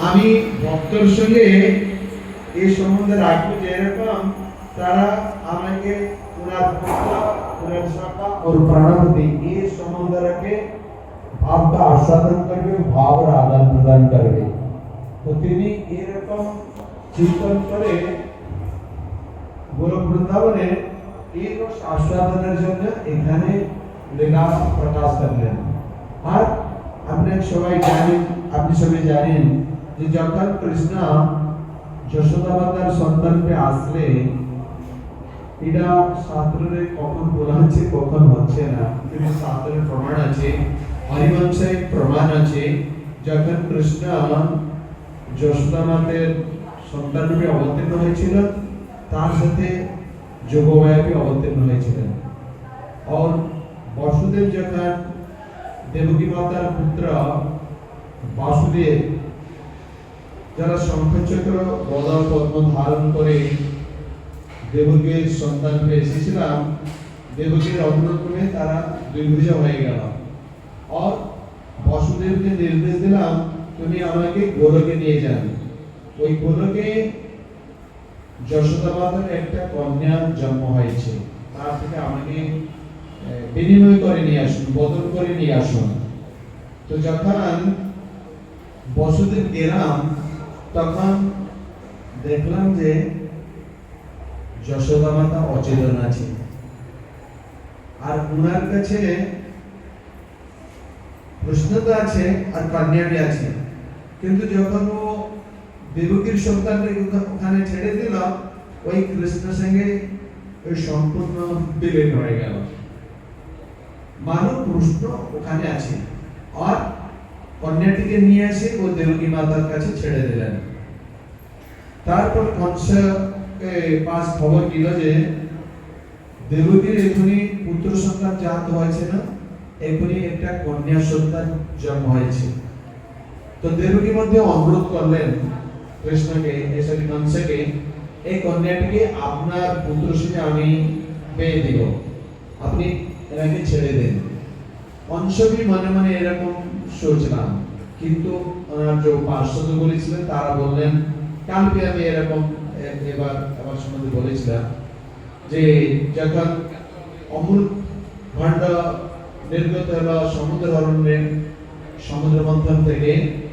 আমি ভক্তর সঙ্গে এই সম্বন্ধে রাখবো যেরকম তারা আমাকে ওনার ওনার শাখা ওর প্রাণাপতি এই সম্বন্ধ রাখে ভাবটা আস্বাদন করবে ভাবর আদান প্রদান করবে তো তিনি এরকম চিন্তন করে গোলক বৃন্দাবনে এই রস আস্বাদনের জন্য এখানে লীলাস প্রকাশ করলেন আর আমরা সবাই জানি আপনি সবাই জানেন যে যখন কৃষ্ণ যশোদা মাতার সন্তানকে আসলে, এটা শাস্ত্রে কখন বলা হচ্ছে, কখন হচ্ছে না। কিন্তু শাস্ত্রের প্রমাণ আছে হরিবংশে প্রমাণ আছে, যখন কৃষ্ণ যশোদা মাতের সন্তান রূপে অবতীর্ণ হয়েছিল, তার সাথে যোগমায়াবী অবতীর্ণ হয়েছিলেন। और বসুদেব যখন দেবকী মাতার পুত্র বাসুদেব যারা শঙ্খচক্র গদা পদ্ম ধারণ করে দেবকীর সন্তান পেয়ে এসেছিলাম, দেবকীর অনুরক্রমে তারা দুর্ভুজা হয়ে গেল। और বসুদেবকে নির্দেশ দিলাম, তুমি আমাকে গোলকে নিয়ে যান ওই গোলকে যশোদা মাতার একটা কন্যা জন্ম হয়েছে। তার থেকে আমাকে বিনিময় করে নিয়ে আসুন, বদল করে নিয়ে আসুন। তো যখন বসুদেব গেলাম তখন দেখলাম যে যশোদা মাতা অচেতন আছে। আর উনার কাছে প্রশ্ন তো আছে আর কন্যাটি আছে। কিন্তু যখন ও দেবকীর সন্তানকে ওখানে ছেড়ে দিল, ওই কৃষ্ণ সঙ্গে ওই সম্পূর্ণ বিলীন হয়ে গেল। মানব কৃষ্ণ ওখানে আছে। আর কন্যাটিকে নিয়ে এসে ও দেবকী মাতার কাছে ছেড়ে দিলেন। তারপর কংস পাঁচ খবর দিল যে, দেবকীর এখনই পুত্র সন্তান জাত হয়েছে না এখনই একটা কন্যা সন্তান জন্ম হয়েছে। তো দেবকী মধ্যে অনুরোধ করলেন কৃষ্ণকে এসবি কংসকে এই কন্যাটিকে আপনার পুত্র সঙ্গে আমি পেয়ে দিব। আপনি এনাকে ছেড়ে দেন। অংশবি মনে মনে এরকম সোচলাম কিন্তু ওনার যে পার্শ্বদ বলেছিলেন, তারা বললেন কালকে আমি এরকম এবার আমার সম্বন্ধে বলেছিলাম যে যখন অমূল ভাণ্ড নির্গত হলো সমুদ্র অরণ্যে, সমুদ্র মন্থন থেকে,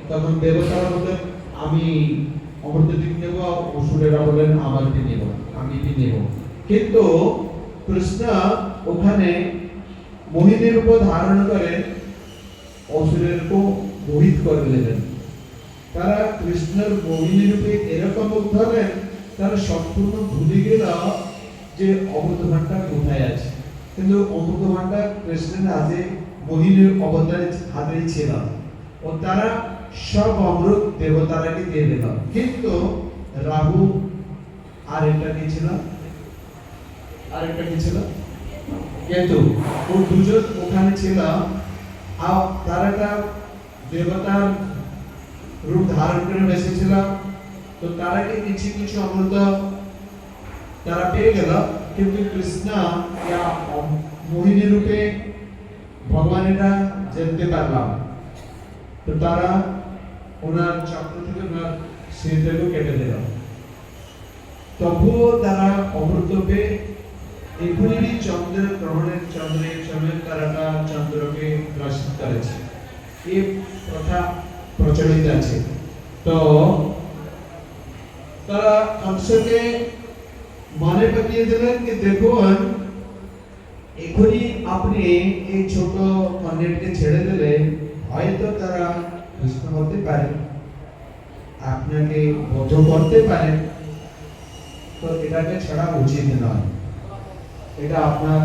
তখন দেবতারা বললেন, আমি অমৃতটি নেব অসুরেরা বললেন, আমারটি নেব আমি নেব। কিন্তু কৃষ্ণ ওখানে মোহিনীর উপর ধারণ করে অসুরেরকে মোহিত করে দিলেন তারা কৃষ্ণের মোহিনী রূপে এরকম উদ্ধারেন তারা সম্পূর্ণ ভুলে গেল যে অমৃত ভাণ্ডার কোথায় আছে। কিন্তু অমৃত ভাণ্ডার কৃষ্ণের হাতে মোহিনীর অবতারে হাতেই ছিল। ও তারা সব অমৃত দেবতারাকে দিয়ে দিল। কিন্তু রাহু আর একটা কি ছিল? আর একটা কি ছিল? কেতু ও দুজন ওখানে ছিল। আর তারাটা দেবতার রূপ ধারণ করে বসেছিল তো তারাকে কিছু কিছু অমৃত তারা পেয়ে গেল। কিন্তু কৃষ্ণ ইয়া মোহিনী রূপে ভগবান এটা জানতে পারলাম। তো তারা ওনার চক্র থেকে ওনার শরীরটাকে কেটে দিল। তবুও তারা অমৃত পেয়ে এখনই চন্দ্র গ্রহণের চন্দ্রের সময় তারাটা চন্দ্রকে গ্রাসিত করেছে। এই প্রথা প্রচলিত আছে। তো তারা কংসকে মানে পাঠিয়ে দিলেন কি দেখুন, এখনই আপনি এই ছোট কন্যাটিকে ছেড়ে দিলে হয়তো তারা কৃষ্ণ হতে পারে। আপনাকে বধ করতে পারে। তো এটাকে ছাড়া উচিত নয়। এটা আপনার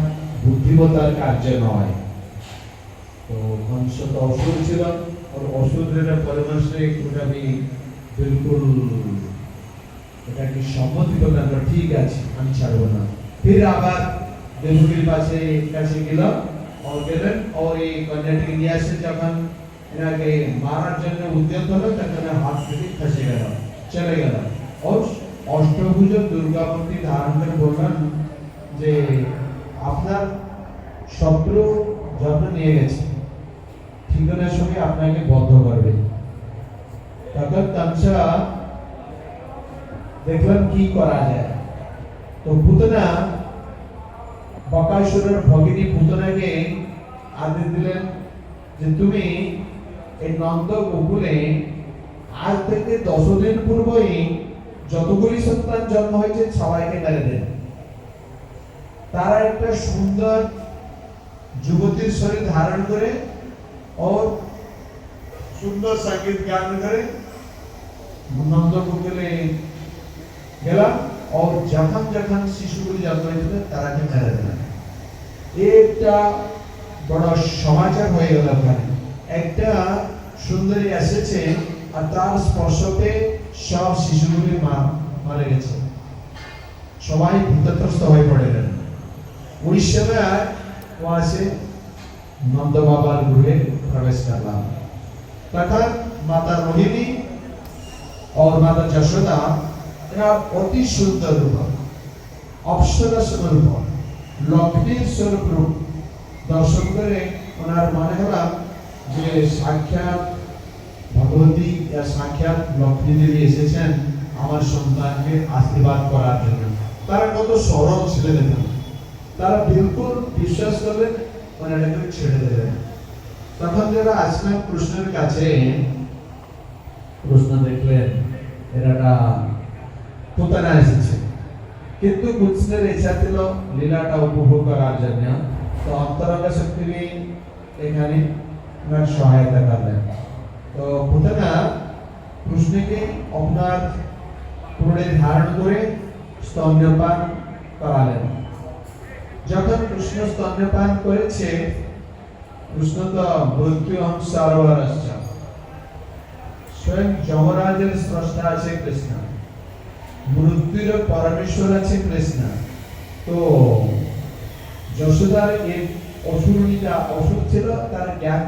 বুদ্ধিমতার কার্য নয়। তো হংস তো অসুর ছিল অসুরের পরামর্শে আমি বিলকুল এটা কি সম্মতি করলাম ঠিক আছে, আমি ছাড়বো না। ফির আবার দেবকীর পাশে কাছে গেলাম ওর গেলেন ওর এই কন্যাটিকে নিয়ে আসে যখন। এনাকে মারার জন্য উদ্যত হলো, তখন হাত থেকে ফেসে গেল, চলে গেলাম ও অষ্টভুজ দুর্গামূর্তি ধারণ করে বললাম যে আপনার শত্রু যত্ন নিয়ে গেছে ঠিকানার সঙ্গে আপনাকে বদ্ধ করবে। তখন কংসা দেখলাম কি করা যায়। তো পুতনা বকাসুরের ভগিনী পুতনাকে আদেশ দিলেন যে তুমি এই নন্দ গোকুলে আজ থেকে দশ দিন পূর্বই যতগুলি সন্তান জন্ম হয়েছে, সবাইকে মেরে দেন তারা একটা সুন্দর যুবতীর শরীর ধারণ করে ও সুন্দর সংগীত গান করে। নন্দ গেলাম और যখন যখন শিশুগুলি জন্ম হয়েছিল তারাকে মেরে দিলাম এটা বড় সমাচার হয়ে গেল ওখানে। একটা সুন্দরী এসেছে আর তার স্পর্শতে সব শিশুগুলি মা- মারা গেছে। সবাই ভূতগ্রস্ত হয়ে পড়ে গেল। ওই সময় ও আসে নন্দ বাবার গৃহে প্রবেশ করলাম তখন মাতা রোহিণী और माता যশোদা এরা অতি সুন্দর রূপ অপ্সরা স্বরূপ লক্ষ্মীর স্বরূপ রূপ দর্শন করে ওনার মনে হলাম যে সাক্ষাৎ ভগবতী বা সাক্ষাৎ লক্ষ্মী দেবী এসেছেন আমার সন্তানকে আশীর্বাদ করার জন্য তারা কত সরল ছিলেন এখানে। তারা বিলকুল বিশ্বাস করলেন ওনাটাকে ছেড়ে দেবেন তখন যারা আসলেন কৃষ্ণের কাছে কৃষ্ণ দেখলেন এরাটা পুতনা এসেছে। কিন্তু কৃষ্ণের ইচ্ছা ছিল লীলাটা উপভোগ করার জন্য তো অন্তরঙ্গ শক্তি এখানে ওনার সহায়তা করলেন। তো পুতনা কৃষ্ণকে আপনার পুরে ধারণ করে স্তন্যপান করালেন। যখন কৃষ্ণ স্তন্যপান করেছে কৃষ্ণ তো মৃত্যু অংশ সরোবরশ্চ স্বয়ং যমরাজের স্রষ্টা আছে কৃষ্ণ। মৃত্যুর পরমেশ্বর আছে কৃষ্ণ। তো যশোদার এই অসুবিধা অসুর ছিল, তার জ্ঞান